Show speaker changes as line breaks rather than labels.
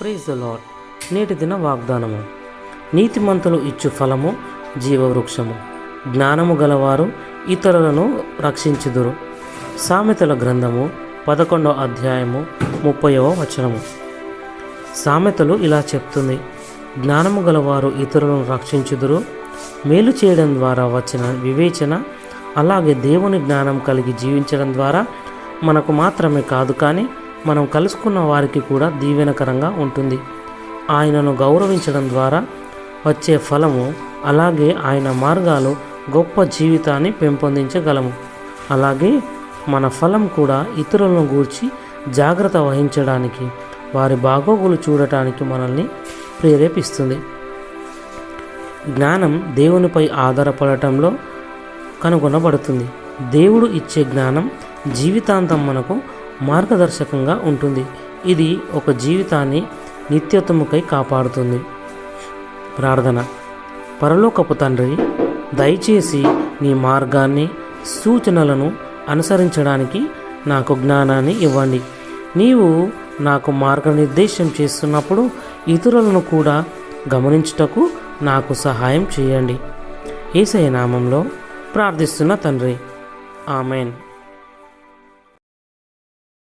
Praise lord నేటి దిన వాగ్దానము. నీతిమంతులు ఇచ్చు ఫలము జీవవృక్షము. జ్ఞానము గలవారు ఇతరులను రక్షించుదురు. సామెతల గ్రంథము పదకొండవ అధ్యాయము ముప్పైవ వచనము. సామెతలు ఇలా చెప్తుంది. జ్ఞానము గలవారు ఇతరులను రక్షించుదురు. మేలు చేయడం ద్వారా వచ్చిన వివేచన అలాగే దేవుని జ్ఞానం కలిగి జీవించడం ద్వారా మనకు మాత్రమే కాదు కానీ మనం కలుసుకున్న వారికి కూడా దీవెనకరంగా ఉంటుంది. ఆయనను గౌరవించడం ద్వారా వచ్చే ఫలము అలాగే ఆయన మార్గాలు గొప్ప జీవితాన్ని పెంపొందించగలము. అలాగే మన ఫలం కూడా ఇతరులను గూర్చి జాగ్రత్త వహించడానికి వారి బాగోగులు చూడటానికి మనల్ని ప్రేరేపిస్తుంది. జ్ఞానం దేవునిపై ఆధారపడటంలో కనుగొనబడుతుంది. దేవుడు ఇచ్చే జ్ఞానం జీవితాంతం మనకు మార్గదర్శకంగా ఉంటుంది. ఇది ఒక జీవితాన్ని నిత్యత్వముకై కాపాడుతుంది. ప్రార్థన. పరలోకపు తండ్రి దయచేసి నీ మార్గాన్ని సూచనలను అనుసరించడానికి నాకు జ్ఞానాన్ని ఇవ్వండి. నీవు నాకు మార్గనిర్దేశం చేస్తున్నప్పుడు ఇతరులను కూడా గమనించుటకు నాకు సహాయం చేయండి. ఏసయ నామంలో ప్రార్థిస్తున్న తండ్రి. ఆమెన్.